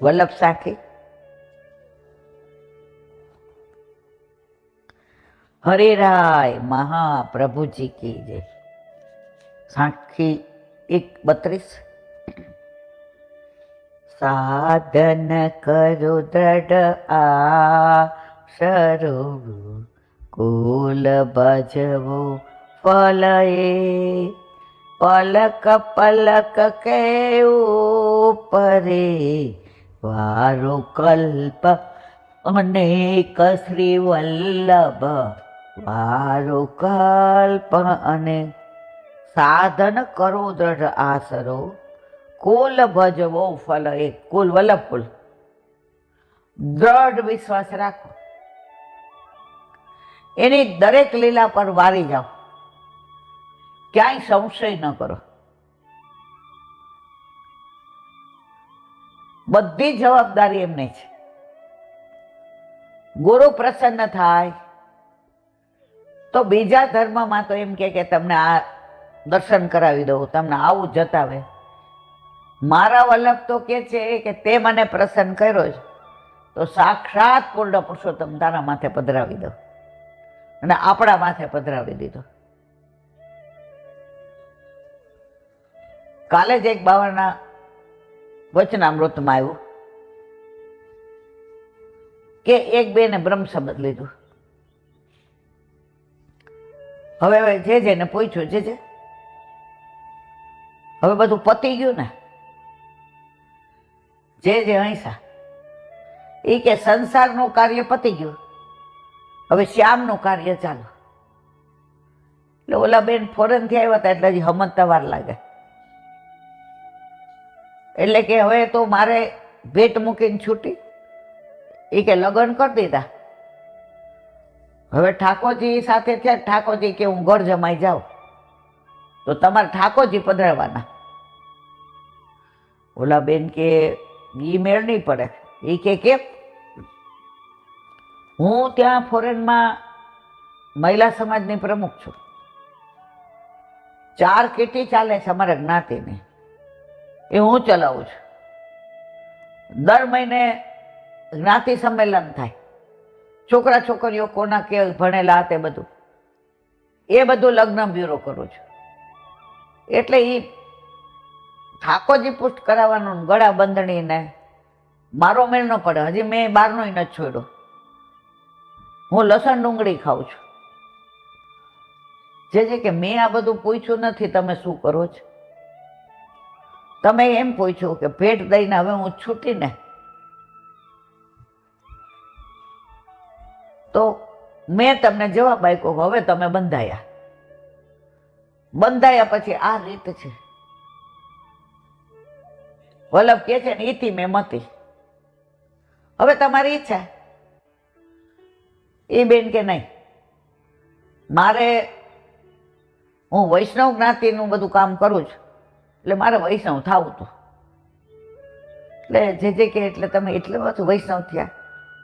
વલ્લભ સાખી. હરિરાય મહાપ્રભુજી કી જય. સાખી એક બત્રીસ. સાધન કરો દ્રઢ આ શરો કુલ ભજવો ફલ એ પલક પલક કેવું પરે વારો કલ્પ, અનેક શ્રી વલ્લભ. વારો કલ્પ અને સાધન કરો દ્રઢ આસરો કુલ ભજવો ફલ એક કુલ વલ્લભ કુલ. દ્રઢ વિશ્વાસ રાખો. એની દરેક લીલા પર વારી જાઓ. ક્યાંય સંશય ન કરો. બધી જવાબદારી એમને છે. ગુરુ પ્રસન્ન થાય. તો બીજા ધર્મમાં તો એમ કે તમને આ દર્શન કરાવી દઉં, તમને આવું જતાવે. મારા વલ્લભ તો કે છે કે તે મને પ્રસન્ન કર્યો છે. તો સાક્ષાત પૂર્ણ પુરુષોત્તમ તારા માથે પધરાવી દો અને આપણા માથે પધરાવી દીધો. કાલે જ એક બાવાના વચનામૃતમાં આવ્યું. કે એક બેને બ્રહ્મ શબ્દ લીધું. હવે હવે જે જેને પૂછ્યું, જે જે. હવે બધું પતી ગયું ને. જે જે અહિંસા. એ કે સંસારનું કાર્ય પતી ગયું. હવે શ્યામનું કાર્ય ચાલુ. એટલે ઓલા બેન ફોરેનથી આવ્યા હતા, એટલે હજી હમજતા વાર લાગે. એટલે કે હવે તો મારે ભેટ મૂકીને છૂટી. એ કે લગ્ન કરી દીધા. હવે ઠાકોરજી સાથે થયા ઠાકોરજી કે હું ઘર જમાઈ જાઉં. તો તમારે ઠાકોરજી પધરાવવાના ઓલા બેન કે ઈ મેળ નહીં પડે. એ કે કેમ હું ત્યાં ફોરેનમાં મહિલા સમાજની પ્રમુખ છું. ચાર કીટી ચાલે છે અમારા જ્ઞાતિની. એ હું ચલાવું છું. દર મહિને જ્ઞાતિ સંમેલન થાય. છોકરા છોકરીઓ કોના કે ભણેલા તે બધું. એ બધું લગ્ન બ્યુરો કરું છું. એટલે એ ઠાકોરજી પુષ્ટ કરાવવાનું ગળા બંધણીને મારો મેળ ન પડે. હજી મેં બહારનો નથી છોડ્યો. હું લસણ ડુંગળી ખાઉં છું. જે છે કે મેં આ બધું પૂછ્યું નથી, તમે શું કરો છો? તમે એમ પૂછ્યું કે ભેટ દઈને હવે હું છૂટીને તો મેં તમને જવાબ આપ્યો હવે તમે બંધાયા. બંધાયા પછી આ રીત છે. વલ્લભ કે છે ને ઈથી મેં મતી. હવે તમારી ઈચ્છા. એ બેન કે નહીં. મારે હું વૈષ્ણવ જ્ઞાતિનું બધું કામ કરું છું. એટલે મારે વૈષ્ણવ થવું હતું એટલે જે જે કે એટલે તમે એટલે બધું વૈષ્ણવ થયા.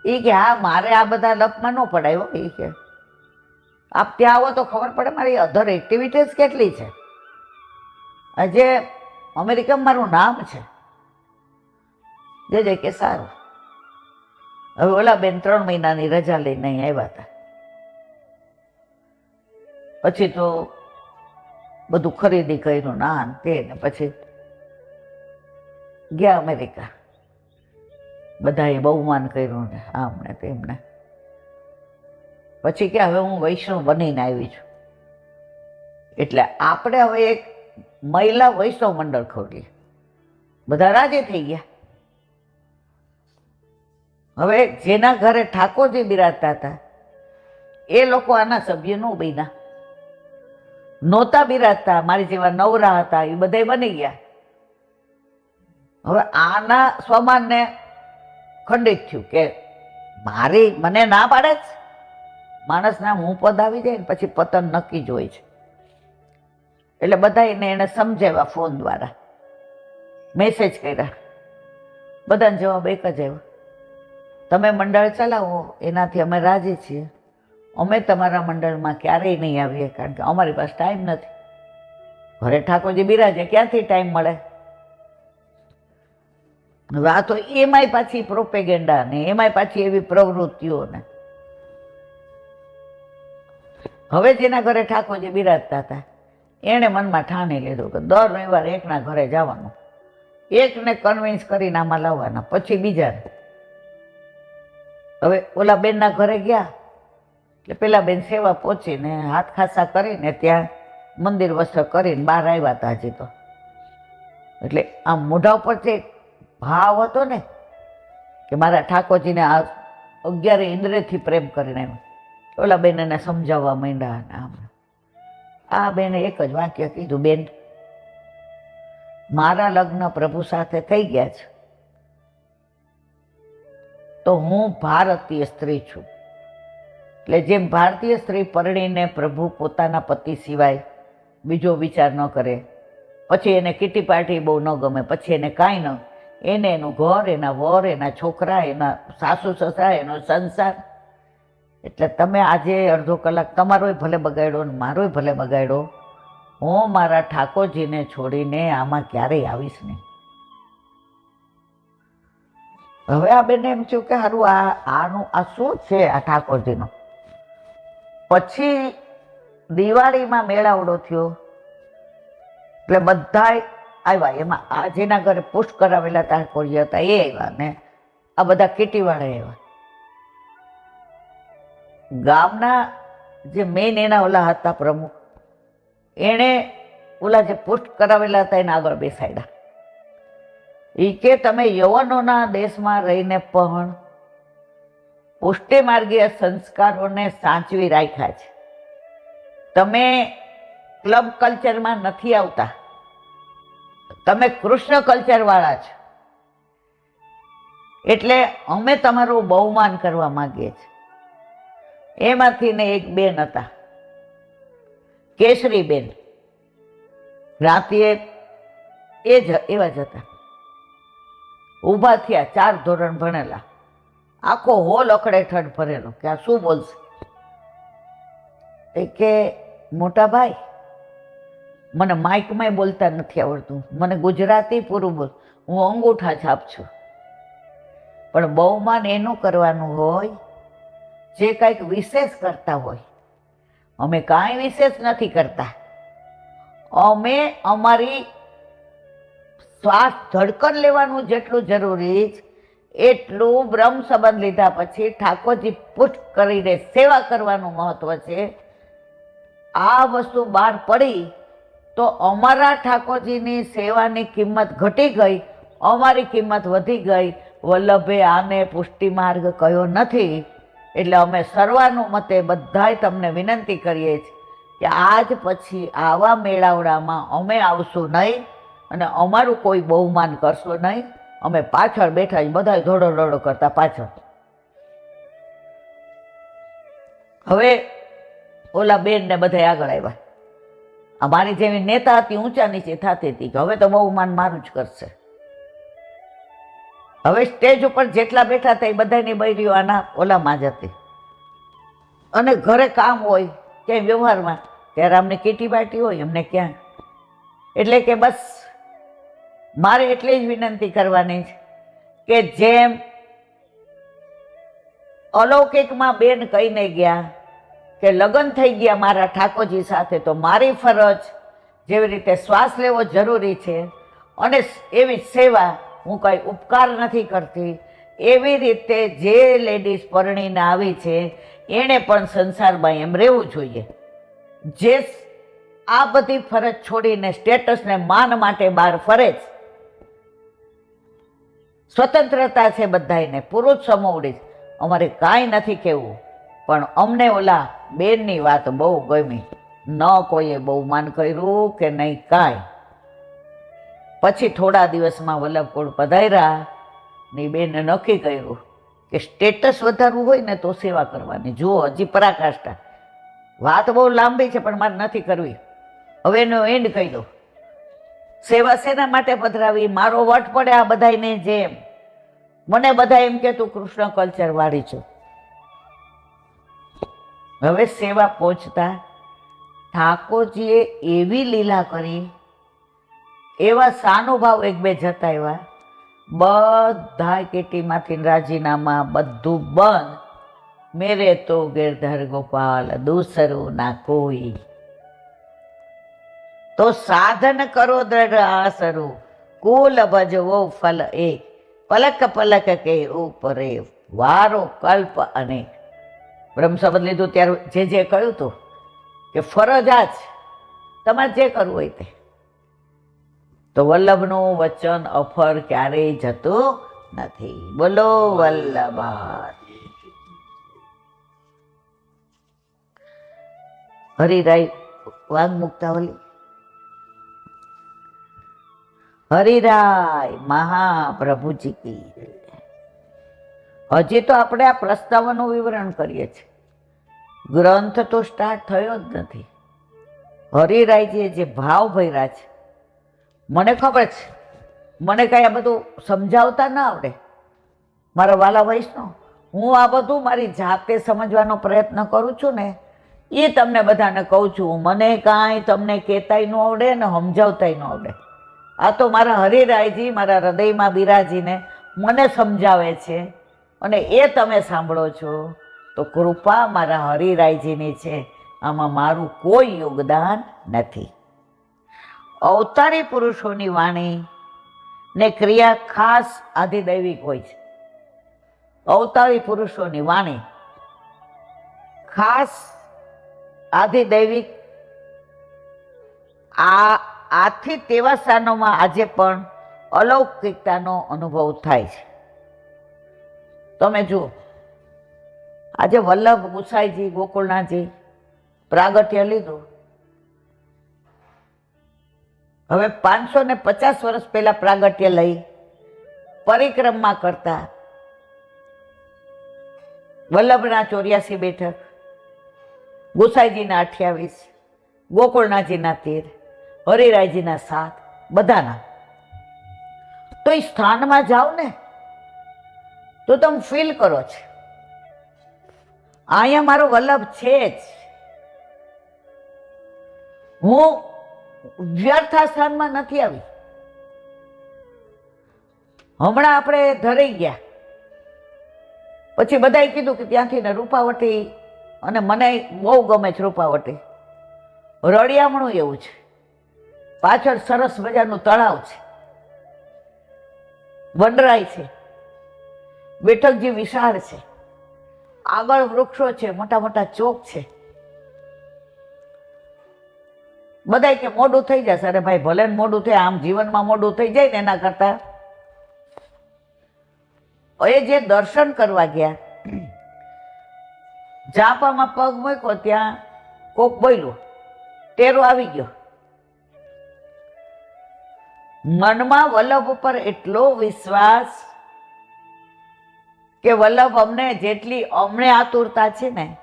એ કે હા, મારે આ બધા લપમાં ન પડાયો એ કે. આપ ત્યાં આવો તો ખબર પડે મારી અધર એક્ટિવિટીઝ કેટલી છે. આજે અમેરિકામાં મારું નામ છે. જે જે કે સારું. હવે ઓલા બેન ત્રણ મહિનાની રજા લઈને આવ્યા હતા. પછી તો બધું ખરીદી કર્યું ના તે ને પછી ગયા અમેરિકા. બધાએ બહુમાન કર્યું ને આમને તેમને. પછી કે હવે હું વૈષ્ણવ બનીને આવી છું. એટલે આપણે હવે એક મહિલા વૈષ્ણવ મંડળ ખોલીએ. બધા રાજી થઈ ગયા. હવે જેના ઘરે ઠાકોરજી બિરાજતા હતા, એ લોકો આના સભ્ય નો બન્યા. નહોતા બિરાજતા, મારી જેવા નવરા હતા, એ બધા બની ગયા. હવે આના સ્વમાનને ખંડિત થયું કે મારી મને ના પાડે જ. માણસના હું પદ આવી જાય ને પછી પતન નક્કી જ હોય છે. એટલે બધા એને એને સમજાવ્યા ફોન દ્વારા. મેસેજ કર્યા. બધાને જવાબ એક જ આવ્યો તમે મંડળ ચલાવો, એનાથી અમે રાજી છીએ. અમે તમારા મંડળમાં ક્યારેય નહીં આવીએ કારણ કે અમારી પાસે ટાઈમ નથી. ઘરે ઠાકોરજી બિરાજે, ક્યાંથી ટાઈમ મળે? હવે આ તો એમાંય પાછી પ્રોપેગેન્ડા ને, એમાંય પાછી એવી પ્રવૃત્તિઓને. હવે જેના ઘરે ઠાકોરજી બિરાજતા હતા, એણે મનમાં ઠાણી લીધું કે દર રવિવાર એકના ઘરે જવાનું. એકને કન્વિન્સ કરીને આમાં લાવવાના, પછી બીજાને. હવે ઓલા બેનના ઘરે ગયા એટલે પેલા બેન સેવા પહોંચીને હાથ ખાસા કરીને ત્યાં મંદિર વસ્ત્ર કરીને બહાર આવ્યા હતા હજી તો. એટલે આમ મોઢા ઉપર જે ભાવ હતો ને, કે મારા ઠાકોરજીને આ અગિયારે ઇન્દ્રથી પ્રેમ કરીને આવ્યો. ઓલા બેન એને સમજાવવા માંડ્યા આમ. આ બેને એક જ વાક્ય કીધું, બેન, મારા લગ્ન પ્રભુ સાથે થઈ ગયા છે. તો હું ભારતીય સ્ત્રી છું. એટલે જેમ ભારતીય સ્ત્રી પરણીને પ્રભુ પોતાના પતિ સિવાય બીજો વિચાર ન કરે, પછી એને કીટી પાર્ટી બહુ ન ગમે, પછી એને કાંઈ ન, એને એનું ઘર, એના વર, એના છોકરા, એના સાસુ, સસરા, એનો સંસાર. એટલે તમે આજે અડધો કલાક તમારોય ભલે બગાડ્યો ને મારોય ભલે બગાડ્યો, હું મારા ઠાકોરજીને છોડીને આમાં ક્યારેય આવીશ નહીં. હવે આ બેને એમ થયું કે સારું આ, આનું, આ શું છે આ ઠાકોરજીનું? પછી દિવાળીમાં મેળાવડો થયો. એટલે બધાય આવ્યા. એમાં આ જેના ઘરે પુષ્ટ કરાવેલા ઠાકોરજી હતા. એ આવ્યા ને આ બધા કીટીવાળા આવ્યા. ગામના જે મેઇન એના ઓલા હતા પ્રમુખ, એણે ઓલા જે પુષ્ટ કરાવેલા હતા એને આગળ બેસાડ્યા. એ કે, તમે યવનોના દેશમાં રહીને પણ પુષ્ટિ માર્ગીય સંસ્કારોને સાચવી રાખ્યા છે. તમે ક્લબ કલ્ચરમાં નથી આવતા. તમે કૃષ્ણ કલ્ચરવાળા છો. એટલે અમે તમારું બહુમાન કરવા માંગીએ છીએ. એમાંથી ને એક બેન હતા. કેસરી બેન રાતે એ જ, એવા જ હતા. ઊભા થયા, ચાર ધોરણ ભણેલા. આખો હોલ અકડેઠડ ભરેલો. કે આ શું બોલશે? એ કે, મોટા ભાઈ, મને માઇકમાં બોલતા નથી આવડતું. મને ગુજરાતી પૂરું બોલ. હું અંગૂઠા છાપ છું. પણ બહુમાન એનું કરવાનું હોય, જે કંઈક વિશેષ કરતા હોય. અમે કાંઈ વિશેષ નથી કરતા. અમે અમારી શ્વાસ ધડકન લેવાનું જેટલું જરૂરી છે એટલું બ્રહ્મ સંબંધ લીધા પછી ઠાકોરજી પુષ્ટ કરીને સેવા કરવાનું મહત્વ છે. આ વસ્તુ બહાર પડી તો અમારા ઠાકોરજીની સેવાની કિંમત ઘટી ગઈ, અમારી કિંમત વધી ગઈ. વલ્લભે આને પુષ્ટિ માર્ગ કયો નથી, એટલે અમે સર્વાનુમતે બધાય તમને વિનંતી કરીએ છીએ કે આજ પછી આવા મેળાવડામાં અમે આવશું નહીં અને અમારું કોઈ બહુમાન કરશો નહીં. અમે પાછળ બેઠા જ બધા ધોડો ધોડો કરતા પાછળ. હવે ઓલા બેન ને બધા આગળ આવ્યા આ મારી જેવી નેતા હતી, ઊંચા નીચે થતી હતી કે હવે તો બહુ માન મારું જ કરશે. હવે સ્ટેજ ઉપર જેટલા બેઠા હતા એ બધાની બૈરીઓ આના ઓલામાં જ હતી. અને ઘરે કામ હોય, ક્યાંય વ્યવહારમાં, ત્યારે અમને કીટી બાટી હોય અમને ક્યાં. એટલે કે બસ મારે એટલી જ વિનંતી કરવાની છે કે જેમ અલૌકિકમાં બેન કહીને ગયા કે લગ્ન થઈ ગયા મારા ઠાકોરજી સાથે, તો મારી ફરજ જેવી રીતે શ્વાસ લેવો જરૂરી છે અને એવી સેવા હું કંઈ ઉપકાર નથી કરતી, એવી રીતે જે લેડીઝ પરણીને આવી છે, એણે પણ સંસારમાં એમ રહેવું જોઈએ. જે આ બધી ફરજ છોડીને સ્ટેટસને માન માટે બહાર ફરે છે સ્વતંત્રતા છે બધાને પુરુષ સમોવડી અમારે કાંઈ નથી કહેવું, પણ અમને ઓલા બેનની વાત બહુ ગમી. ન કોઈએ બહુ માન કર્યું કે નહીં કાંઈ. પછી થોડા દિવસમાં વલ્લભકુળ પધાર્યા, ને બેને નક્કી કર્યું કે સ્ટેટસ વધારવું હોય ને તો સેવા કરવાની. જુઓ, હજી પરાકાષ્ઠા. વાત બહુ લાંબી છે, પણ મારે નથી કરવી. હવે એનો એન્ડ કહી દો સેવા શેના માટે પધરાવી, મારો વટ પડે આ બધાને જેમ. મને બધા એમ કે, તું કૃષ્ણ કલ્ચર વાળી છું. હવે સેવા પહોંચતા ઠાકોરજીએ એવી લીલા કરી, એવા સાનુભાવ એક બે જતા એવા બધા કેટીમાંથી રાજીનામા બધું બંધ. મેરે તો ગિરધર ગોપાલ, દૂસરું ના કોઈ. તો સાધન કરો દ્રઢ આસરું. કુલ ભજવો ફલ એક પલક પલક કે ઉપરે વારો કલ્પ અને. બ્રહ્મ લીધું ત્યારે જે જે કહ્યું હતું કે ફરજ આ જ. તમારે જે કરવું હોય તે. તો વલ્લભનું વચન અફર ક્યારેય જતું નથી. બોલો વલ્લભ. હરિરાય, વાંગ મુક્તાવલી. હરિરાય મહાપ્રભુજી કી હજી તો આપણે આ પ્રસ્તાવનું વિવરણ કરીએ છીએ. ગ્રંથ તો સ્ટાર્ટ થયો જ નથી. હરિરાયજીએ જે ભાવ ભર્યા છે, મને ખબર છે. મને કાંઈ આ બધું સમજાવતા ના આવડે. મારા વાલા વૈષ્ણવ, હું આ બધું મારી જાતે સમજવાનો પ્રયત્ન કરું છું ને, એ તમને બધાને કહું છું. મને કાંઈ તમને કહેતાય ન આવડે ને સમજાવતાય ન આવડે. આ તો મારા હરિરાયજી, મારા હૃદયમાં બિરાજીને મને સમજાવે છે અને એ તમે સાંભળો છો. તો કૃપા મારા હરિરાયજીની છે. આમાં મારું કોઈ યોગદાન નથી. અવતારી પુરુષોની વાણી ને ક્રિયા ખાસ આધિદૈવિક હોય છે. અવતારી પુરુષોની વાણી ખાસ આધિદૈવિક આ આથી તેવા સ્થાનોમાં આજે પણ અલૌકિકતાનો અનુભવ થાય છે. તમે જુઓ, આજે વલ્લભ ગુસાઈજી ગોકુળનાથજી પ્રાગટ્ય લીધું. હવે પાંચસો ને પચાસ વર્ષ પહેલા પ્રાગટ્ય લઈ પરિક્રમા કરતા વલ્લભના ચોર્યાસી બેઠક, ગુસાઈજીના અઠ્યાવીસ, ગોકુળનાથજીના તેર હરિરાયજીના સાથ, બધાના. તો એ સ્થાનમાં જાઓ ને, તો તમે ફીલ કરો છો. અહીંયા મારો વલ્લભ છે જ. હું વ્યર્થ સ્થાનમાં નથી આવી. હમણાં આપણે ધરાઈ ગયા. પછી બધાએ કીધું કે ત્યાંથી ને રૂપાવટી, અને મને બહુ ગમે છે રૂપાવટી. રળિયામણું એવું છે. પાછળ સરસ મજાનું તળાવ છે. વનરાય છે. બેઠકજી વિશાળ છે. આગળ વૃક્ષો છે, મોટા મોટા ચોક છે. બધાય કે મોડું થઈ જશે. અરે ભાઈ, ભલે મોડું થાય, આમ જીવનમાં મોડું થઈ જાય ને એના કરતા. એ જે દર્શન કરવા ગયા જાપામાં પગ મૂક્યો, ત્યાં કોક બોલ્યું, ટેરો આવી ગયો. મનમાં વલ્લભ ઉપર એટલો વિશ્વાસ કે વલ્લભ અમને જેટલી અમને આતુરતા છે ને,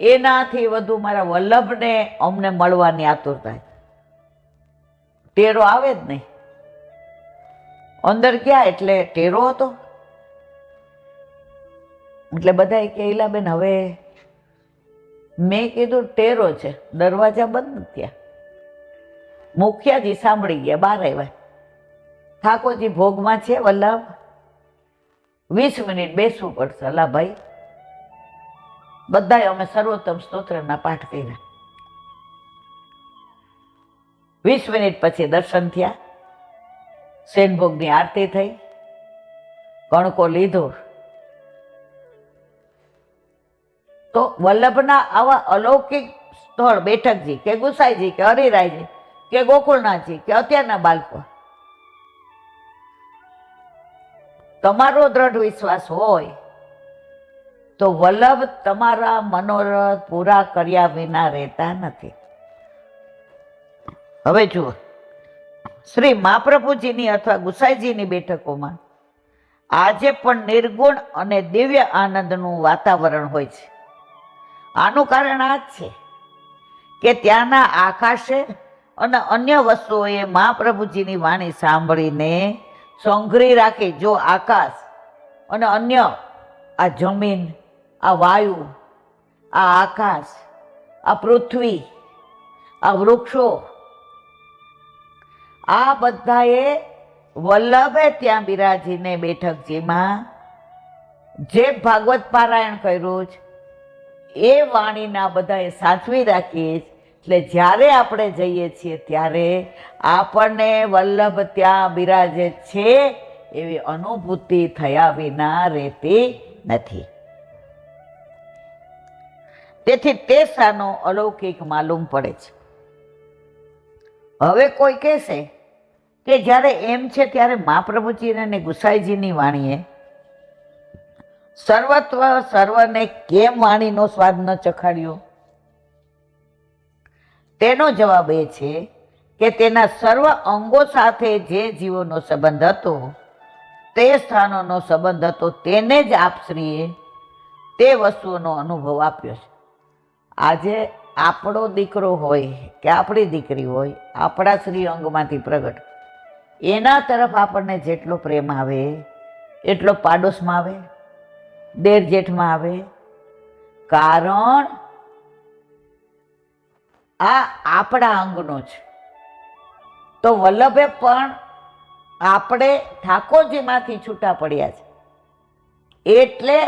એનાથી વધુ મારા વલ્લભને અમને મળવાની આતુરતા ટેરો આવે જ નહીં. અંદર ગયા એટલે ટેરો હતો. એટલે બધા કે, ઈલાબેન, હવે મેં કીધું ટેરો છે. દરવાજા બંધ થયા. મુખ્યાજી સાંભળી ગયા, બહાર આવ્યા. ઠાકોરજી ભોગમાં છે, વલ્લભ? વીસ મિનિટ બેસવું પડશે, અલા ભાઈ. બધાએ અમે સર્વોત્તમ સ્તોત્રના પાઠ કર્યા. વીસ મિનિટ પછી દર્શન થયા. સેનભોગની આરતી થઈ. કણકો લીધો. તો વલ્લભના આવા અલૌકિક સ્થળ બેઠકજી, કે ગુસાઈજી, કે હરિરાયજી, કે ગોકુળનાથજી, કે અત્યારના બાળકો. તમારો દ્રઢ વિશ્વાસ હોય, તો વલ્લભ તમારા મનોરથ પૂરા કર્યા વિના રહેતા નથી. હવે જુઓ, શ્રી મહાપ્રભુજીની અથવા ગુસાઈજીની બેઠકોમાં આજે પણ નિર્ગુણ અને દિવ્ય આનંદનું વાતાવરણ હોય છે. આનું કારણ આ જ છે કે ત્યાંના આકાશે અને અન્ય વસ્તુઓએ મહાપ્રભુજીની વાણી સાંભળીને સંઘરી રાખી જો આકાશ અને અન્ય આ જમીન, આ વાયુ, આ આકાશ, આ પૃથ્વી, આ વૃક્ષો, આ બધાએ વલ્લભે ત્યાં બિરાજીને બેઠકજીમાં જે ભાગવત પારાયણ કર્યું છે, એ વાણીના બધાએ સાચવી રાખીએ એટલે જ્યારે આપણે જઈએ છીએ ત્યારે આપણને વલ્લભ ત્યાં બિરાજે છે, એવી અનુભૂતિ થયા વિના રહેતી નથી. તેથી તે સાનો અલૌકિક માલુમ પડે છે. હવે કોઈ કહેશે કે જ્યારે એમ છે ત્યારે મહાપ્રભુજી અને ગુસાઈજીની વાણીએ સર્વત્વ સર્વને કેમ વાણીનો સ્વાદ ન ચખાડ્યો? તેનો જવાબ એ છે કે તેના સર્વ અંગો સાથે જે જીવોનો સંબંધ હતો, તે સ્થાનોનો સંબંધ હતો, તેને જ આપશ્રીએ તે વસ્તુઓનો અનુભવ આપ્યો છે. આજે આપણો દીકરો હોય કે આપણી દીકરી હોય, આપણા શ્રી અંગમાંથી પ્રગટ, એના તરફ આપણને જેટલો પ્રેમ આવે, એટલો પાડોશમાં આવે, દેર જેઠમાં આવે, કારણ આ આપણા અંગનો છે તો વલ્લભે પણ આપણે ઠાકોરજીમાંથી છૂટા પડ્યા છે. એટલે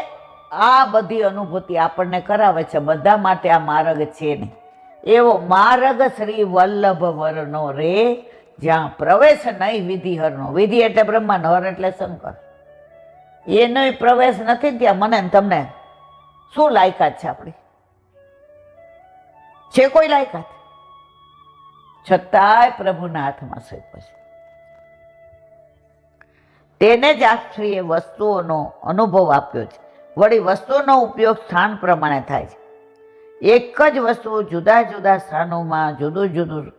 આ બધી અનુભૂતિ આપણને કરાવે છે. બધા માટે આ માર્ગ છે નહીં. એવો માર્ગ શ્રી વલ્લભ વરનો રે, જ્યાં પ્રવેશ નહીં વિધિ હરનો. વિધિ એટલે બ્રહ્માંડ, હર એટલે શંકર. એનો પ્રવેશ નથી ત્યાં. મને તમને શું લાયકાત છે આપણી? છે કોઈ લાયકાત? છતાંય પ્રભુના હાથમાં સોંપ્યો છે તેને જ આશ્રીએ વસ્તુઓનો અનુભવ આપ્યો છે. વળી વસ્તુનો ઉપયોગ સ્થાન પ્રમાણે થાય છે. એક જ વસ્તુ જુદા જુદા સ્થાનોમાં જુદું જુદું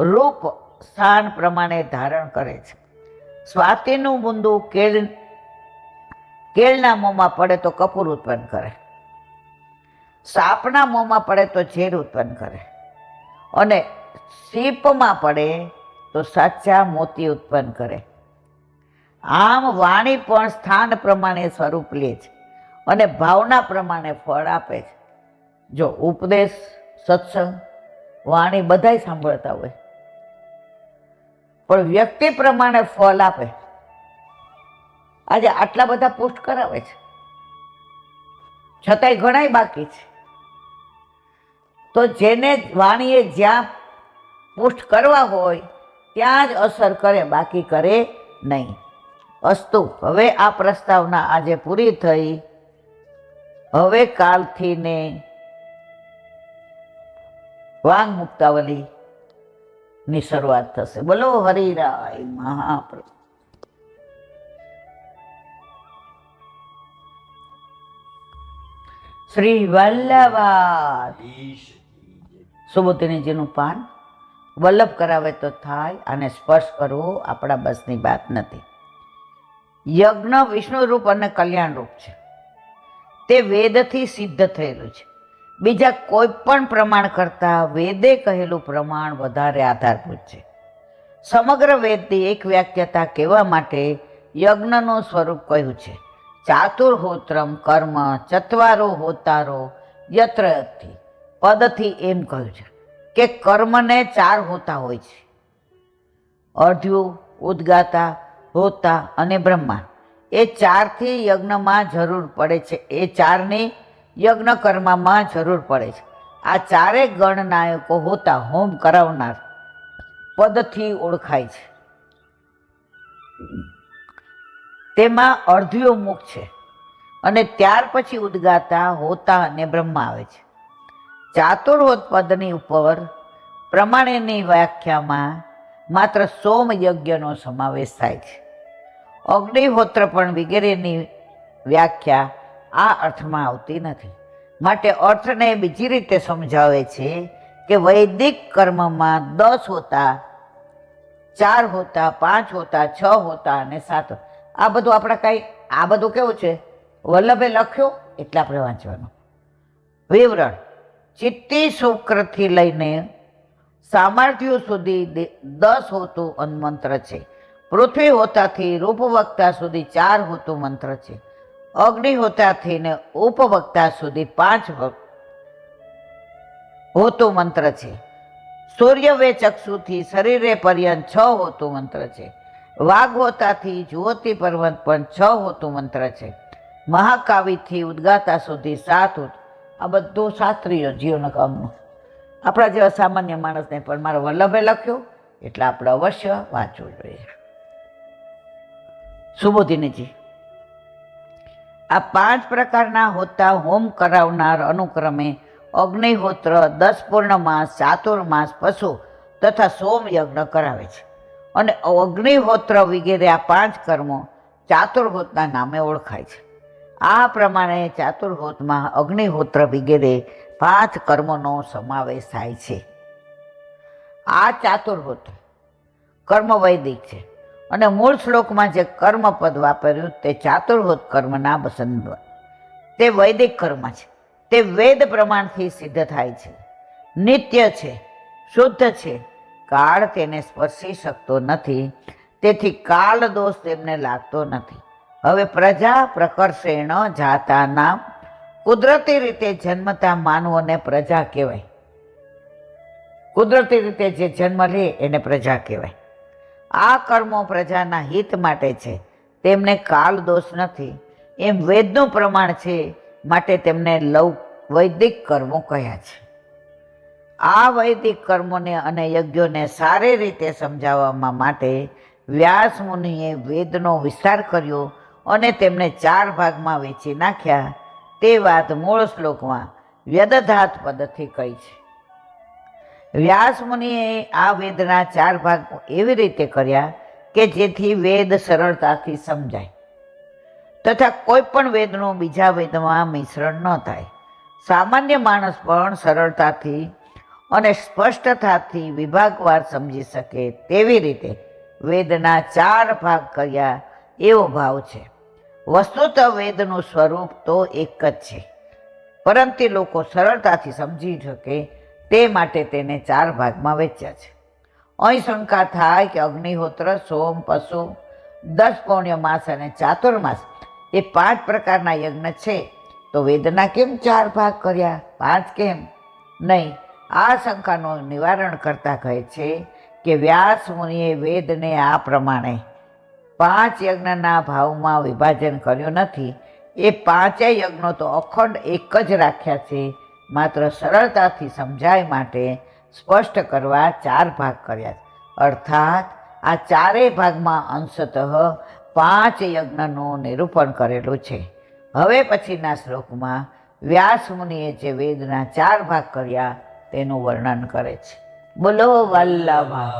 રૂપ સ્થાન પ્રમાણે ધારણ કરે છે. સ્વાતિનું બુંદુ કેળ કેળના મોંમાં પડે તો કપૂર ઉત્પન્ન કરે. સાપના મોંમાં પડે તો ઝેર ઉત્પન્ન કરે. અને સીપમાં પડે તો સાચા મોતી ઉત્પન્ન કરે. આમ વાણી પણ સ્થાન પ્રમાણે સ્વરૂપ લે છે અને ભાવના પ્રમાણે ફળ આપે છે. જો ઉપદેશ, સત્સંગ, વાણી બધાય સાંભળતા હોય. પણ વ્યક્તિ પ્રમાણે ફળ આપે. આજે આટલા બધા પોસ્ટ કરાવે છે. છતાંય ઘણાય બાકી છે. તો જેને વાણીએ જ્યાં પુષ્ટ કરવા હોય, ત્યાં જ અસર કરે, બાકી કરે નહીં. અસ્તુ, હવે આ પ્રસ્તાવના આજે પૂરી થઈ. હવે કાલથી ને વાંગ મુક્તાવલી ની શરૂઆત થશે. બોલો હરિરાય મહાપ્રભુ. શ્રી વલ્લભા સુબોધનીજીનું પાન વલ્લભ કરાવે તો થાય અને સ્પર્શ કરવો આપણા બસની વાત નથી. યજ્ઞ વિષ્ણુ રૂપ અને કલ્યાણરૂપ છે. તે વેદથી સિદ્ધ થયેલું છે. બીજા કોઈ પણ પ્રમાણ કરતાં વેદે કહેલું પ્રમાણ વધારે આધારભૂત છે. સમગ્ર વેદની એક વ્યાખ્યતા કહેવા માટે યજ્ઞનું સ્વરૂપ કહ્યું છે. ચાતુર્હોત્રમ કર્મ ચત્વારો હોતારો યત્રથી પદથી એમ કહ્યું છે કે કર્મને ચાર હોતા હોય છે. અર્ધ્યુ ઉદ્ગાતા, હોતા અને બ્રહ્મા એ ચારથી યજ્ઞમાં જરૂર પડે છે. એ ચારની યજ્ઞ કર્મમાં જરૂર પડે છે. આ ચારે ગણનાયકો હોતા હોમ કરાવનાર પદથી ઓળખાય છે. તેમાં અર્ધ્યો મુખ છે અને ત્યાર પછી ઉદ્ગાતા, હોતા અને બ્રહ્મા આવે છે. ચાતુર્હોત પદની ઉપર પ્રમાણેની વ્યાખ્યામાં માત્ર સોમ યજ્ઞનો સમાવેશ થાય છે. અગ્નિહોત્ર પણ વગેરેની વ્યાખ્યા આ અર્થમાં આવતી નથી. માટે અર્થને બીજી રીતે સમજાવે છે કે વૈદિક કર્મમાં દસ હોતા, ચાર હોતા, પાંચ હોતા, છ હોતા અને સાત આ બધું આપણે કાંઈ, આ બધું કેવું છે? વલ્લભે લખ્યું એટલે આપણે વાંચવાનું. વિવરણ. ચિત્તી શુક્રથી લઈને સામર્થ્યો સુધી દસ હોતું અન- મંત્ર છે. પૃથ્વી હોતાથી રૂપવક્તા સુધી ચાર હોતું મંત્ર છે. અગ્નિ હોતાથી ને ઉપવક્તા સુધી પાંચ હોતું મંત્ર છે. સૂર્ય વે ચક્ષુથી શરીરે પર્યંત છ હોતું મંત્ર છે. વાઘ હોતાથી જ્યોતિ પર્વત પણ છ હોતું મંત્ર છે. મહાકાવ્યથી ઉદ્ગાતા સુધી સાત હોત આ બધું શાસ્ત્રીય જીવન કામનું આપણા જેવા સામાન્ય માણસને પણ મારા વલ્લભે લખ્યું, એટલે આપણે અવશ્ય વાંચવું જોઈએ. સુબોધિનીજી, આ પાંચ પ્રકારના હોતા હોમ કરાવનાર અનુક્રમે અગ્નિહોત્ર દસ પૂર્ણમાસ ચાતુર્માસ પશુ તથા સોમ યજ્ઞ કરાવે છે. અને અગ્નિહોત્ર વગેરે આ પાંચ કર્મો ચાતુર્હોતના નામે ઓળખાય છે. આ પ્રમાણે ચાતુર્હોતમાં અગ્નિહોત્ર વગેરે પાંચ કર્મોનો સમાવેશ થાય છે. આ ચાતુર્હોત્ર કર્મ વૈદિક છે અને મૂળ શ્લોકમાં જે કર્મપદ વાપર્યું તે ચાતુર્હોત કર્મના પસંદ તે વૈદિક કર્મ છે. તે વેદ પ્રમાણથી સિદ્ધ થાય છે. નિત્ય છે, શુદ્ધ છે. કાળ તેને સ્પર્શી શકતો નથી, તેથી કાળ દોષ તેમને લાગતો નથી. હવે પ્રજા પ્રકર્ષેણ જાતા નામ કુદરતી રીતે જન્મતા માનવોને પ્રજા કહેવાય. કુદરતી રીતે જે જન્મ લે એને પ્રજા કહેવાય. આ કર્મો પ્રજાના હિત માટે છે. તેમને કાલ દોષ નથી. એમ વેદનું પ્રમાણ છે માટે તેમને લૌ વૈદિક કર્મો કહ્યા છે. આ વૈદિક કર્મોને અને યજ્ઞોને સારી રીતે સમજાવવામાં માટે વ્યાસ મુનિએ વેદનો વિસ્તાર કર્યો અને તેમને ચાર ભાગમાં વેચી નાખ્યા. તે વાત મૂળ શ્લોકમાં વ્યદધાત પદથી કહી છે. વ્યાસ મુનિએ આ વેદના ચાર ભાગ એવી રીતે કર્યા કે જેથી વેદ સરળતાથી સમજાય. તથા કોઈ પણ વેદનું બીજા વેદમાં મિશ્રણ ન થાય. સામાન્ય માણસ પણ સરળતાથી અને સ્પષ્ટતાથી વિભાગવાર સમજી શકે તેવી રીતે વેદના ચાર ભાગ કર્યા એવો ભાવ છે. વસ્તુત વેદનું સ્વરૂપ તો એક જ છે. પરંતુ લોકો સરળતાથી સમજી શકે તે માટે તેને ચાર ભાગમાં વેચ્યા છે. અહીં શંકા થાય કે અગ્નિહોત્ર, સોમ, પશુ, દસ પૌણ્ય માસ અને ચાતુર્માસ એ પાંચ પ્રકારના યજ્ઞ છે. તો વેદના કેમ ચાર ભાગ કર્યા? પાંચ કેમ? નહીં, આ શંકાનું નિવારણ કરતા કહે છે કે વ્યાસ મુનિએ વેદને આ પ્રમાણે પાંચ યજ્ઞના ભાવમાં વિભાજન કર્યું નથી. એ પાંચેય યજ્ઞો તો અખંડ એક જ રાખ્યા છે. માત્ર સરળતાથી સમજાય માટે સ્પષ્ટ કરવા ચાર ભાગ કર્યા અર્થાત, આ ચારેય ભાગમાં અંશતઃ પાંચ યજ્ઞનું નિરૂપણ કરેલું છે. હવે પછીના શ્લોકમાં વ્યાસ મુનિએ જે વેદના ચાર ભાગ કર્યા, તેનું વર્ણન કરે છે. બોલો, વલ્લભા.